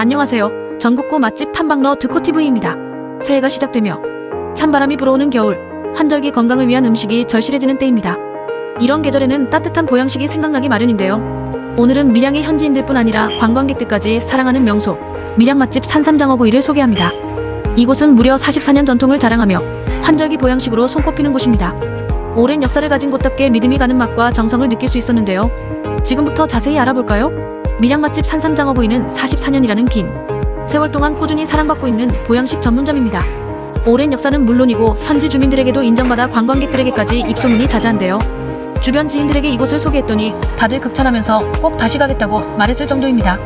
안녕하세요. 전국구 맛집 탐방러 드코TV입니다. 새해가 시작되며 찬바람이 불어오는 겨울, 환절기 건강을 위한 음식이 절실해지는 때입니다. 이런 계절에는 따뜻한 보양식이 생각나기 마련인데요. 오늘은 밀양의 현지인들뿐 아니라 관광객들까지 사랑하는 명소, 밀양 맛집 산삼장어구이를 소개합니다. 이곳은 무려 44년 전통을 자랑하며 환절기 보양식으로 손꼽히는 곳입니다. 오랜 역사를 가진 곳답게 믿음이 가는 맛과 정성을 느낄 수 있었는데요. 지금부터 자세히 알아볼까요? 밀양 맛집 산삼장어 구이는 44년이라는 긴 세월 동안 꾸준히 사랑받고 있는 보양식 전문점입니다. 오랜 역사는 물론이고 현지 주민들에게도 인정받아 관광객들에게까지 입소문이 자자한데요. 주변 지인들에게 이곳을 소개했더니 다들 극찬하면서 꼭 다시 가겠다고 말했을 정도입니다.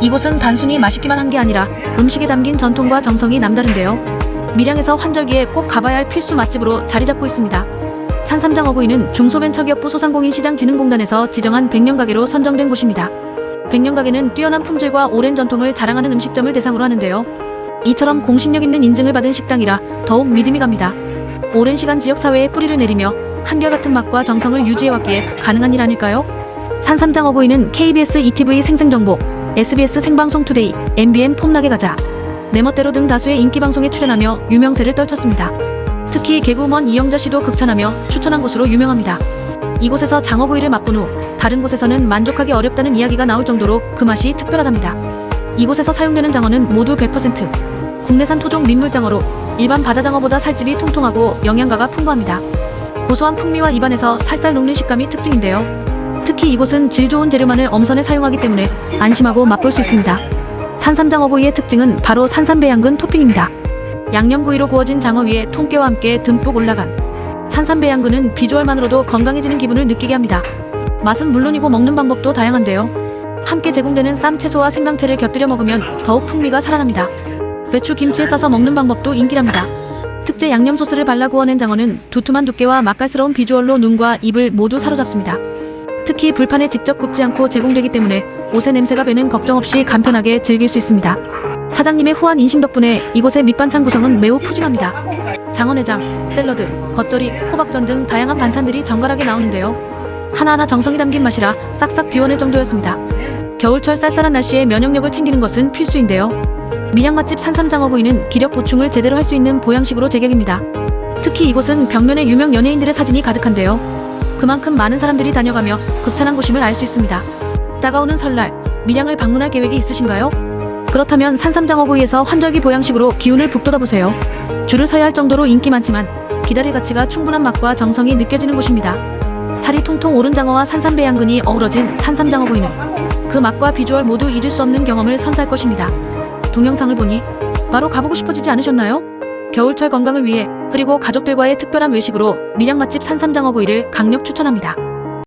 이곳은 단순히 맛있기만 한 게 아니라 음식에 담긴 전통과 정성이 남다른데요. 밀양에서 환절기에 꼭 가봐야 할 필수 맛집으로 자리 잡고 있습니다. 산삼장어구이는 중소벤처기업부 소상공인시장진흥공단에서 지정한 100년 가게로 선정된 곳입니다. 100년 가게는 뛰어난 품질과 오랜 전통을 자랑하는 음식점을 대상으로 하는데요. 이처럼 공신력 있는 인증을 받은 식당이라 더욱 믿음이 갑니다. 오랜 시간 지역 사회에 뿌리를 내리며 한결같은 맛과 정성을 유지해왔기에 가능한 일 아닐까요? 산삼장어구이는 KBS ETV 생생정보, SBS 생방송 투데이, MBN 폼나게 가자, 내 멋대로 등 다수의 인기 방송에 출연하며 유명세를 떨쳤습니다. 특히 개그우먼 이영자 씨도 극찬하며 추천한 곳으로 유명합니다. 이곳에서 장어구이를 맛본 후 다른 곳에서는 만족하기 어렵다는 이야기가 나올 정도로 그 맛이 특별하답니다. 이곳에서 사용되는 장어는 모두 100% 국내산 토종 민물장어로 일반 바다장어보다 살집이 통통하고 영양가가 풍부합니다. 고소한 풍미와 입안에서 살살 녹는 식감이 특징인데요. 특히 이곳은 질 좋은 재료만을 엄선해 사용하기 때문에 안심하고 맛볼 수 있습니다. 산삼장어구이의 특징은 바로 산삼배양근 토핑입니다. 양념구이로 구워진 장어 위에 통깨와 함께 듬뿍 올라간 산삼배양근은 비주얼만으로도 건강해지는 기분을 느끼게 합니다. 맛은 물론이고 먹는 방법도 다양한데요. 함께 제공되는 쌈 채소와 생강채를 곁들여 먹으면 더욱 풍미가 살아납니다. 배추 김치에 싸서 먹는 방법도 인기랍니다. 특제 양념 소스를 발라 구워낸 장어는 두툼한 두께와 맛깔스러운 비주얼로 눈과 입을 모두 사로잡습니다. 특히 불판에 직접 굽지 않고 제공되기 때문에 옷의 냄새가 배는 걱정 없이 간편하게 즐길 수 있습니다. 사장님의 후한 인심 덕분에 이곳의 밑반찬 구성은 매우 푸짐합니다. 장어내장, 샐러드, 겉절이, 호박전 등 다양한 반찬들이 정갈하게 나오는데요. 하나하나 정성이 담긴 맛이라 싹싹 비워낼 정도였습니다. 겨울철 쌀쌀한 날씨에 면역력을 챙기는 것은 필수인데요. 밀양 맛집 산삼장어구이는 기력 보충을 제대로 할 수 있는 보양식으로 제격입니다. 특히 이곳은 벽면에 유명 연예인들의 사진이 가득한데요. 그만큼 많은 사람들이 다녀가며 극찬한 곳임을 알 수 있습니다. 다가오는 설날, 밀양을 방문할 계획이 있으신가요? 그렇다면 산삼장어구이에서 환절기 보양식으로 기운을 북돋아보세요. 줄을 서야 할 정도로 인기 많지만 기다릴 가치가 충분한 맛과 정성이 느껴지는 곳입니다. 살이 통통 오른 장어와 산삼배 양근이 어우러진 산삼장어구이는 그 맛과 비주얼 모두 잊을 수 없는 경험을 선사할 것입니다. 동영상을 보니 바로 가보고 싶어지지 않으셨나요? 겨울철 건강을 위해 그리고 가족들과의 특별한 외식으로 밀양 맛집 산삼장어구이를 강력 추천합니다.